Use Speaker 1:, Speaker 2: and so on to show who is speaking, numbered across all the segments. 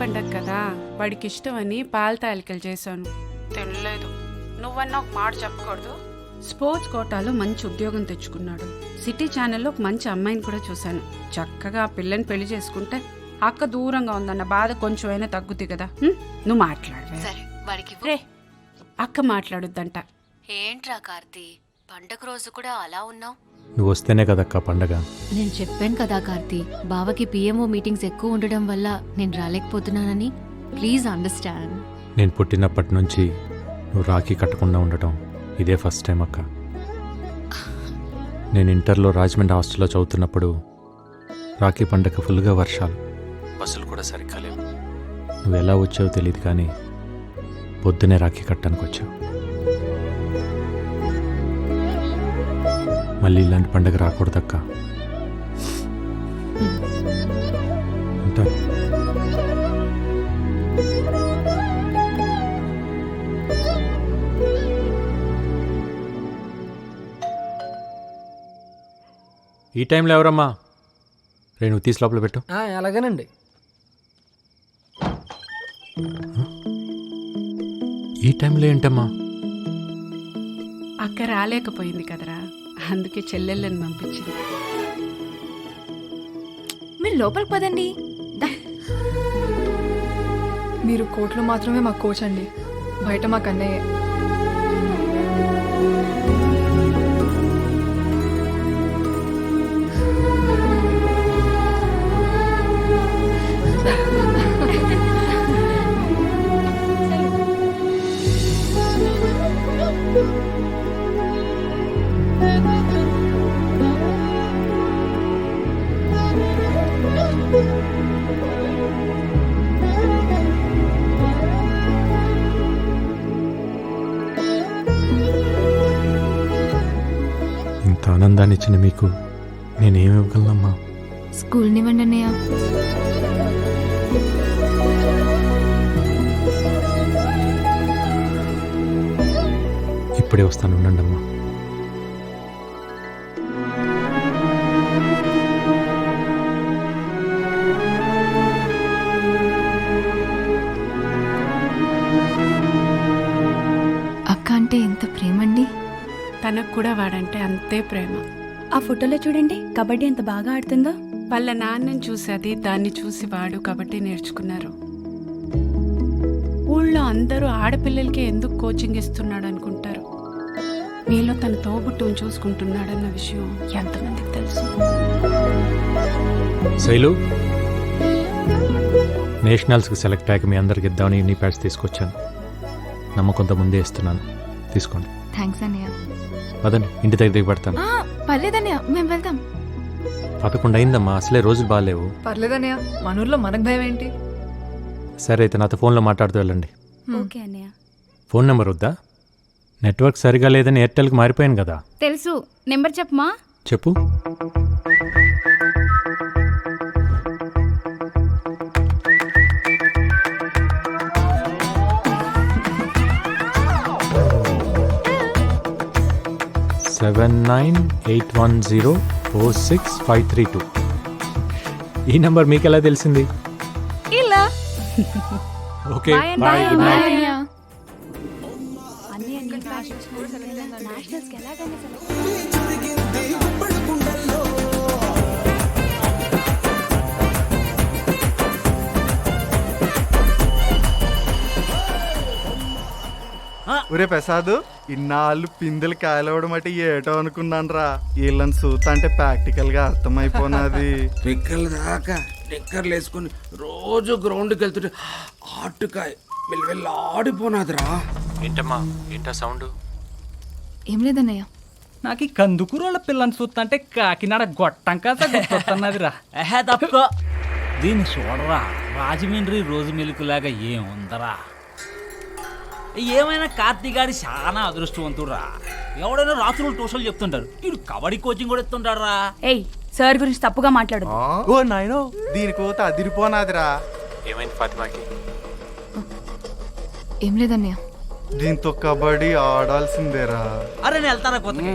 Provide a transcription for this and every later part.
Speaker 1: పండగ కదా వాడికి ఇష్టమని పాల తాలికలు చేశాను. తినలేదు నువ్వన్నా ఒక మాట చెప్పకూడదు? స్పోర్ట్స్ కోటాలో మంచి ఉద్యోగం తెచ్చుకున్నాడు. సిటీ ఛానల్లో ఒక మంచి అమ్మాయిని కూడా చూశాను. చక్కగా ఆ పిల్లని పెళ్ళి చేసుకుంటే అక్క దూరంగా ఉందన్న బాధ కొంచెమైనా తగ్గుతుంది కదా. హ్మ్? నువ్వు మాట్లాడవే.
Speaker 2: సరే వాడికి ఇవ్వు.
Speaker 1: రే అక్క మాట్లాడుద్దంట.
Speaker 2: ఏంట్రా కార్తీ? పండగ రోజు కూడా అలా ఉన్నావు?
Speaker 3: నువ్వు వస్తేనే కదక్క పండగ.
Speaker 2: నేను చెప్పాను కదా కార్తీ బావకి పిఎంఓ మీటింగ్స్ ఎక్కువ ఉండడం వల్ల నేను రాలేకపోతున్నానని. Please understand.
Speaker 3: నేను పుట్టినప్పటి నుంచి నువ్వు రాఖీ కట్టకుండా ఉండటం ఇదే ఫస్ట్ టైం అక్క. నేను ఇంటర్లో రాజమండ్రి హాస్టల్లో చదువుతున్నప్పుడు రాఖీ పండగ ఫుల్గా వర్షాలు బస్సులు కూడా సరిగ్గా లేవు. నువ్వు ఎలా వచ్చావో తెలియదు కానీ పొద్దునే రాఖీ కట్టడానికి వచ్చావు మళ్ళీ ఇలాంటి పండగ రాకూడదక్క. ఉంటా. ఈ టైంలో ఎవరమ్మా? రే నువ్వు తీసి లోపల పెట్టు.
Speaker 4: ఆ, అలాగేనండి.
Speaker 3: ఈ టైంలో ఏంటమ్మా?
Speaker 1: అక్క రాలేకపోయింది కదరా. అందుకే చెల్లెళ్ళని పంపించింది
Speaker 2: మీరు లోపలికి పదండి.
Speaker 5: మీరు కోర్టులో మాత్రమే మాకు కోచ్ అండి బయట మాకు అన్నయ్యే.
Speaker 3: ఇచ్చిన మీకు నేనేమి ఇవ్వగలనమ్మా?
Speaker 2: స్కూల్ నివ్వండి అన్నయ్య
Speaker 3: ఇప్పుడే వస్తాను ఉండండి అమ్మా
Speaker 2: అక్క అంటే ఎంత ప్రేమండి?
Speaker 1: తనకు కూడా వాడంటే అంతే ప్రేమ.
Speaker 6: ఆ ఫోటోలో చూడండి కబడ్డీ ఎంత బాగా ఆడుతుందో.
Speaker 1: వాళ్ళ నాన్నని చూసి అది దాన్ని చూసి వాడు కాబట్టి నేర్చుకున్నారు. ఊళ్ళో అందరూ ఆడపిల్లలకి ఎందుకు కోచింగ్ ఇస్తున్నాడు అనుకుంటారు. మీలో తన తోబుట్టుని చూసుకుంటున్నాడన్న విషయం ఎంతమందికి తెలుసు?
Speaker 3: శైలు నేషనల్స్కి సెలెక్ట్ అయ్యాక మీ అందరికి ఇద్దామని నీ ప్యాడ్స్ తీసుకొచ్చాను. నమ్మకంతో ముందే ఇస్తున్నాను. తీసుకోండి.
Speaker 2: థ్యాంక్స్ అన్నయ్య.
Speaker 3: పదండి ఇంటి దగ్గర దిగి పెడతాను.
Speaker 2: పర్లేదన్నయ్య మేము వెళ్దాం.
Speaker 3: పదకొండు అయిందమ్మా అసలే రోజులు బాగాలేవు.
Speaker 5: పర్లేదన్నయ్య మన ఊర్లో మనకు భయం ఏంటి?
Speaker 3: సరే అయితే నాతో ఫోన్లో మాట్లాడుతూ వెళ్ళండి.
Speaker 6: ఓకే అన్నయ్య.
Speaker 3: ఫోన్ నెంబర్ వద్దా? నెట్వర్క్ సరిగా లేదని ఎయిర్టెల్కి మారిపోయాను కదా.
Speaker 6: తెలుసు. నెంబర్ చెప్పమా?
Speaker 3: చెప్పు. Seven nine eight one zero four six five three two. ఈ నెంబర్ మీకు ఎలా తెలిసింది?
Speaker 6: ఇలా.
Speaker 3: Okay bye good night.
Speaker 6: అన్నయ్య.
Speaker 7: ఒరే ప్రసాద్ ఇన్నాళ్ళు పిందెలు కాయలవడం అంటే ఏటో అనుకున్నాను రా వీళ్ళని చూస్తా అంటే ప్రాక్టికల్గా అర్థమైపోనాది.
Speaker 8: పిక్కల దాకా నిక్కర్లు వేసుకుని రోజు గ్రౌండ్కి వెళ్తుంటే ఆటుకాయ వెళ్ళి ఆడిపోనాదిరా.
Speaker 3: ఏంటమ్మా ఏంటా సౌండ్?
Speaker 2: ఏం లేదన్నయ్య.
Speaker 4: నాకు ఈ కందుకూరోళ్ళ పిల్లని చూస్తుంటే కాకినాడ గొట్టం కాస్త గుర్తొస్తున్నదిరా
Speaker 9: తప్పుకో దీన్ని చూడరా రాజమండ్రి రోజు మిల్కులాగా ఏముందరా? ఏమైనా కార్తీగాడి చాలా అదృష్టవంతుడురా. ఎవడైనా రాత్రులు ట్యూషన్లు చెప్తుంటారు. వీడు కబడ్డీ కోచింగ్ కూడా ఇస్తుంటారా
Speaker 6: ఏయ్ సార్ గురించి తప్పుగా మాట్లాడు?
Speaker 7: ఓ నాయనో దీని కోత అదిరిపోనాదిరా.
Speaker 3: ఏమైంది ఫాతిమాకి?
Speaker 2: ఏం లేదన్నయ్య.
Speaker 7: దీంతో కబడ్డీ ఆడాల్సిందేరా.
Speaker 9: అరే నేను వెళ్తారా కొత్తగా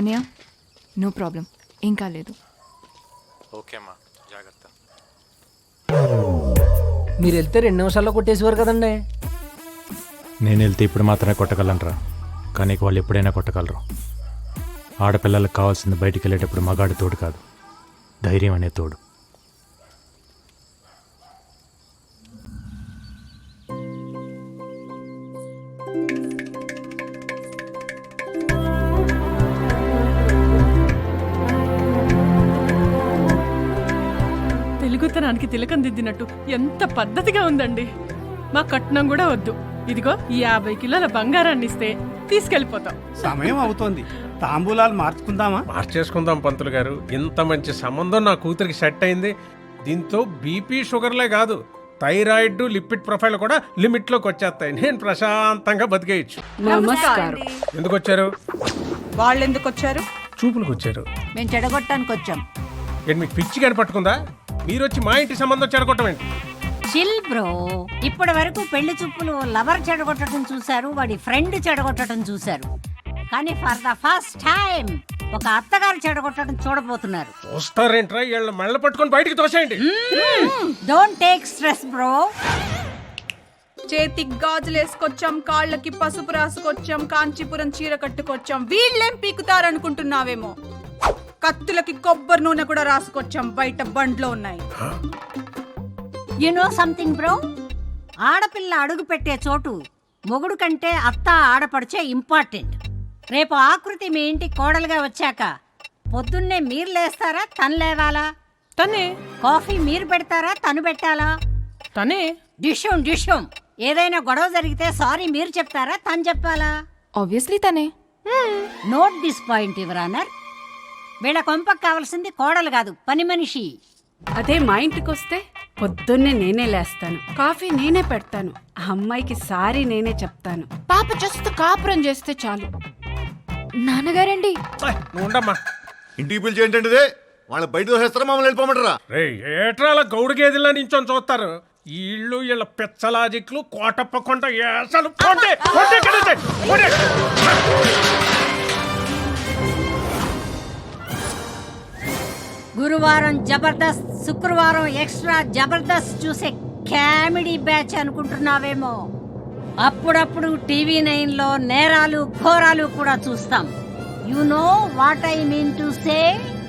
Speaker 5: అన్నయ్య? No problem. ఏం కాలేదు.
Speaker 3: ఓకే అమ్మా. జాగ్రత్త.
Speaker 10: మీరు వెళ్తే రెండు నిమిషాల్లో కొట్టేసేవారు కదండి.
Speaker 3: నేను వెళ్తే ఇప్పుడు మాత్రమే కొట్టగలనరా. కానీ వాళ్ళు ఎప్పుడైనా కొట్టగలరు. ఆడపిల్లలకు కావాల్సింది బయటికి వెళ్ళేటప్పుడు మగాడి తోడు కాదు. ధైర్యం అనే తోడు.
Speaker 11: తెలుగుతనానికి తిలకం దిద్దినట్టు ఎంత పద్ధతిగా ఉందండి. మా కట్నం కూడా వద్దు. ఇదిగో ఈ యాభై కిలోల బంగారాన్ని ఇస్తే తీసుకెళ్ళిపోతాం.
Speaker 4: సమయం అవుతోంది. తాంబూలాలు మార్చుకుందామా?
Speaker 12: మార్చేసుకుందాం పంతులు గారు. ఇంత మంచి సంబంధం నా కూతురికి సెట్ అయింది. దీంతో బీపీ షుగర్లే కాదు థైరాయిడ్ లిపిడ్ ప్రొఫైల్ కూడా లిమిట్లోకి వచ్చేస్తాయి. నేను ప్రశాంతంగా బతికేయచ్చు.
Speaker 1: నమస్కారం.
Speaker 12: ఎందుకు వచ్చారు?
Speaker 11: వాళ్ళు ఎందుకు వచ్చారు?
Speaker 12: చూపులకు వచ్చారు.
Speaker 6: మేము చెడగొట్టడానికి వచ్చాం.
Speaker 12: ఏంటి మీకు పిచ్చి కానీ మీరు వచ్చి మా ఇంటి సంబంధం చెడగొట్టమేంటి?
Speaker 6: చిల్ బ్రో ఇప్పటి వరకు పెళ్ళి చూపులు లవర్ చెడగొట్టడం చూశారు వాడి ఫ్రెండ్ చెడగొట్టడం చూశారు. కానీ ఫర్ ద ఫస్ట్ టైం ఒక అత్తగారు చెడగొట్టడం చూడబోతున్నారు.
Speaker 12: వస్తారేంట్రా వీళ్ళ మెళ్ళ పట్టుకొని బయటికి తోసేయండి.
Speaker 6: డోంట్ టేక్ స్ట్రెస్ బ్రో
Speaker 11: చేతికి గాజులు వేసుకొచ్చాం కాళ్ళకి పసుపు రాసుకొచ్చాం కాంచీపురం చీర కట్టుకొచ్చాం. వీళ్ళేం పీకుతారనుకుంటున్నావేమో? కత్తులకి కొబ్బరి నూనె కూడా రాసుకొచ్చాం బయట బండ్లో ఉన్నాయి.
Speaker 6: యు నో సంథింగ్ బ్రో ఆడపిల్ల అడుగు పెట్టే చోటు మొగుడు కంటే అత్త ఆడపడిచే ఇంపార్టెంట్ రేపు ఆకృతి మీ ఇంటి కోడలుగా వచ్చాక పొద్దున్నే మీరు లేస్తారా తను లేవాలా?
Speaker 11: తనే.
Speaker 6: కాఫీ మీరు పెడతారా తను పెట్టాలా?
Speaker 11: తనే.
Speaker 6: డిషుం డిషుం ఏదైనా గొడవ జరిగితే సారీ మీరు చెప్తారా తను చెప్పాలా?
Speaker 5: ఆబ్వియస్లీ తనే.
Speaker 6: Note this point your honour వీళ్ళ కొంపకు కావాల్సింది కోడలు కాదు పని మనిషి.
Speaker 1: అదే మా ఇంటికి వస్తే పొద్దున్నే నేనే లేస్తాను కాఫీ నేనే పెడతాను ఆ అమ్మాయికి సారీ నేనే చెప్తాను. పాప జస్ట్ కాపురం చేస్తే చాలు.
Speaker 5: నాన్నగారండి.
Speaker 12: నువ్వు ఉండమ్మా.
Speaker 7: ఇంటికి పిలిచి ఏంటంటే వాళ్ళ బయట దోసేస్తారా మమ్మల్ని వెళ్ళిపోమంటారా?
Speaker 12: రే ఏట్రాల గౌడు గేదెల్లా నించొని చూస్తారు? వీళ్ళు వీళ్ళ పెచ్చలాజిక్లు కోటప్ప కొండ ఏసలు
Speaker 6: గురువారం జబర్దస్త్ శుక్రవారం ఎక్స్ట్రా జబర్దస్త్ చూసే కామెడీ బ్యాచ్ అనుకుంటున్నావేమో. అప్పుడప్పుడు టీవీ నైన్లో నేరాలు ఘోరాలు కూడా చూస్తాం. You know what I mean to say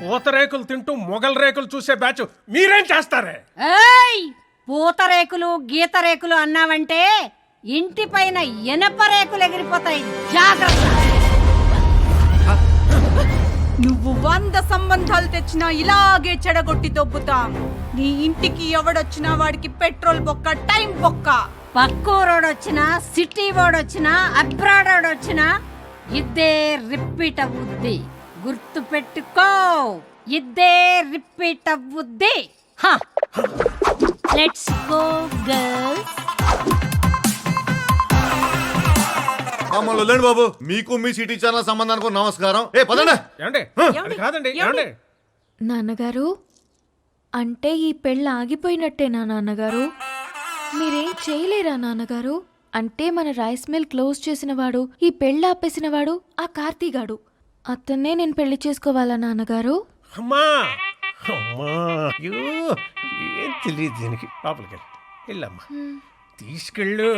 Speaker 12: పూతరేకులు తింటూ మొగల్ రేకులు చూసే బ్యాచ్ మీరేం చేస్తారే?
Speaker 6: ఏయ్! పూతరేకులు గీతరేకులు అన్నావంటే ఇంటి పైన ఎనప రేకులు ఎగిరిపోతాయి. జాగ్రత్త!
Speaker 11: నువ్వు వంద సంబంధాలు తెచ్చినా ఇలాగే చెడగొట్టి దొబ్బుతాం. నీ ఇంటికి ఎవడొచ్చినా వాడికి పెట్రోల్ బొక్క టైం బొక్క.
Speaker 6: పక్కూరోడొచ్చినా సిటీ వాడొచ్చినా అబ్రాడ్ వాడొచ్చినా ఇద్దే రిపీట్ అవ్వుద్ది గుర్తు పెట్టుకో ఇద్దే రిపీట్ అవ్వుద్ది లెట్స్ గో గర్ల్స్
Speaker 7: మమ్మల్ని వదిలేండి బాబు. మీకు మీ సిటీ ఛానల్ సంబంధానికి నమస్కారం. ఏ పదండి.
Speaker 12: ఏమండి? అది కాదండి ఏమండి?
Speaker 5: నాన్నగారు అంటే ఈ పెళ్ళి ఆగిపోయినట్టేనా నాన్నగారు? మీరేం చేయలేరా నాన్నగారు? అంటే మన రైస్ మిల్ క్లోజ్ చేసిన వాడు ఈ పెళ్ళి ఆపేసిన వాడు ఆ కార్తీగాడు. అతన్నే నేను పెళ్ళి చేసుకోవాలా నాన్నగారు?
Speaker 12: అమ్మా! అమ్మా! అయ్యో! ఏం తెలియదు దీనికి. లోపలికి వెళ్ళి వెళ్ళమ్మా తీసుకెళ్ళు.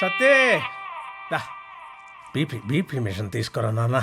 Speaker 12: సత్తే బీపీ బీపీ మిషన్ తీసుకురా నాన్న.